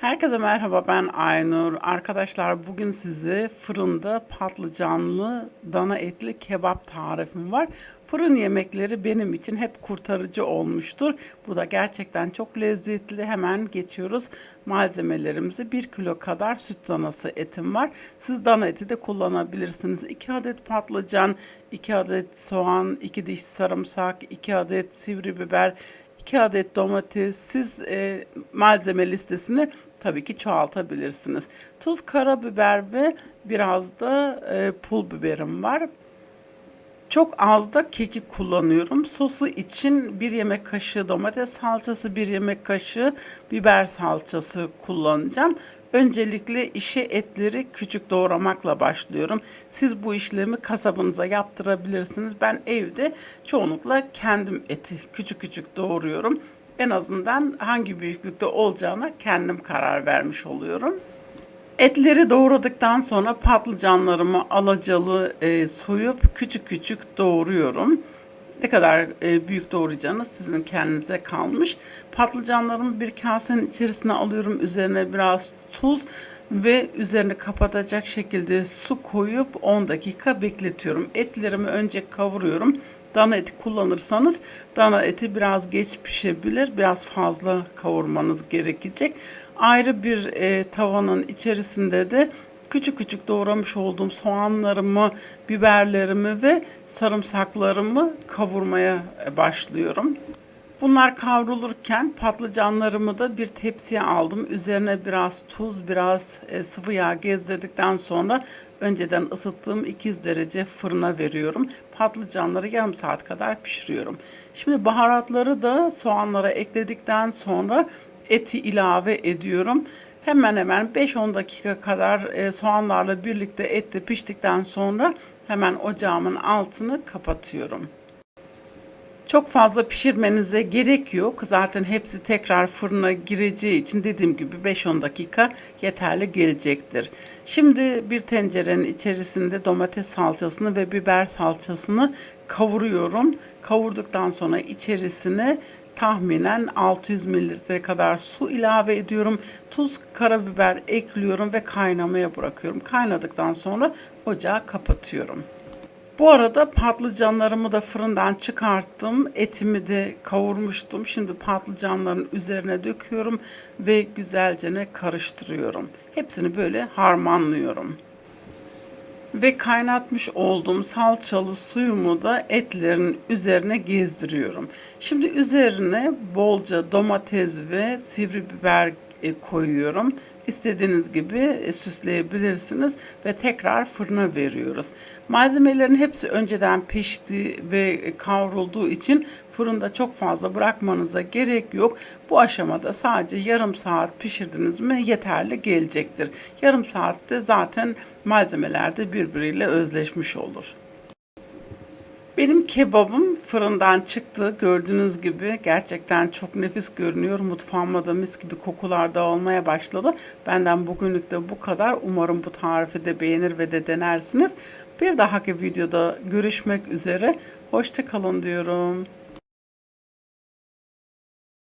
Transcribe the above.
Herkese merhaba ben Aynur. Arkadaşlar bugün size fırında patlıcanlı dana etli kebap tarifim var. Fırın yemekleri benim için hep kurtarıcı olmuştur. Bu da gerçekten çok lezzetli. Hemen geçiyoruz malzemelerimizi. 1 kilo kadar süt danası etim var. Siz dana eti de kullanabilirsiniz. 2 adet patlıcan, 2 adet soğan, 2 diş sarımsak, 2 adet sivri biber, 2 adet domates. Siz e, malzeme listesini tabii ki çoğaltabilirsiniz. Tuz, karabiber ve biraz da e, pul biberim var. Çok az da kekik kullanıyorum. Sosu için bir yemek kaşığı domates salçası, bir yemek kaşığı biber salçası kullanacağım. Öncelikle işe etleri küçük doğramakla başlıyorum. Siz bu işlemi kasabınıza yaptırabilirsiniz. Ben evde çoğunlukla kendim eti küçük küçük doğruyorum. En azından hangi büyüklükte olacağına kendim karar vermiş oluyorum. Etleri doğradıktan sonra patlıcanlarımı alacalı e, soyup küçük küçük doğruyorum. Ne kadar e, büyük doğrayacağınız sizin kendinize kalmış. Patlıcanlarımı bir kasenin içerisine alıyorum. Üzerine biraz tuz ve üzerine kapatacak şekilde su koyup 10 dakika bekletiyorum. Etlerimi önce kavuruyorum. Dana eti kullanırsanız dana eti biraz geç pişebilir. Biraz fazla kavurmanız gerekecek. Ayrı bir e, tavanın içerisinde de küçük küçük doğramış olduğum soğanlarımı, biberlerimi ve sarımsaklarımı kavurmaya başlıyorum. Bunlar kavrulurken patlıcanlarımı da bir tepsiye aldım. Üzerine biraz tuz, biraz e, sıvı yağ gezdirdikten sonra önceden ısıttığım 200 derece fırına veriyorum. Patlıcanları yarım saat kadar pişiriyorum. Şimdi baharatları da soğanlara ekledikten sonra eti ilave ediyorum. Hemen hemen 5-10 dakika kadar e, soğanlarla birlikte et de piştikten sonra hemen ocağımın altını kapatıyorum. Çok fazla pişirmenize gerek yok. Zaten hepsi tekrar fırına gireceği için dediğim gibi 5-10 dakika yeterli gelecektir. Şimdi bir tencerenin içerisinde domates salçasını ve biber salçasını kavuruyorum. Kavurduktan sonra içerisine tahminen 600 mililitre kadar su ilave ediyorum. Tuz, karabiber ekliyorum ve kaynamaya bırakıyorum. Kaynadıktan sonra ocağı kapatıyorum. Bu arada patlıcanlarımı da fırından çıkarttım. Etimi de kavurmuştum. Şimdi patlıcanların üzerine döküyorum ve güzelce karıştırıyorum. Hepsini böyle harmanlıyorum. Ve kaynatmış olduğum salçalı suyumu da etlerin üzerine gezdiriyorum. Şimdi üzerine bolca domates ve sivri biber koyuyorum. İstediğiniz gibi e, süsleyebilirsiniz ve tekrar fırına veriyoruz. Malzemelerin hepsi önceden pişti ve kavrulduğu için fırında çok fazla bırakmanıza gerek yok. Bu aşamada sadece yarım saat pişirdiniz mi yeterli gelecektir. Yarım saatte zaten malzemeler de birbiriyle özleşmiş olur. Benim kebabım fırından çıktı. Gördüğünüz gibi gerçekten çok nefis görünüyor. Mutfağıma da mis gibi kokular da olmaya başladı. Benden bugünlük de bu kadar. Umarım bu tarifi de beğenir ve de denersiniz. Bir dahaki videoda görüşmek üzere. Hoşçakalın diyorum.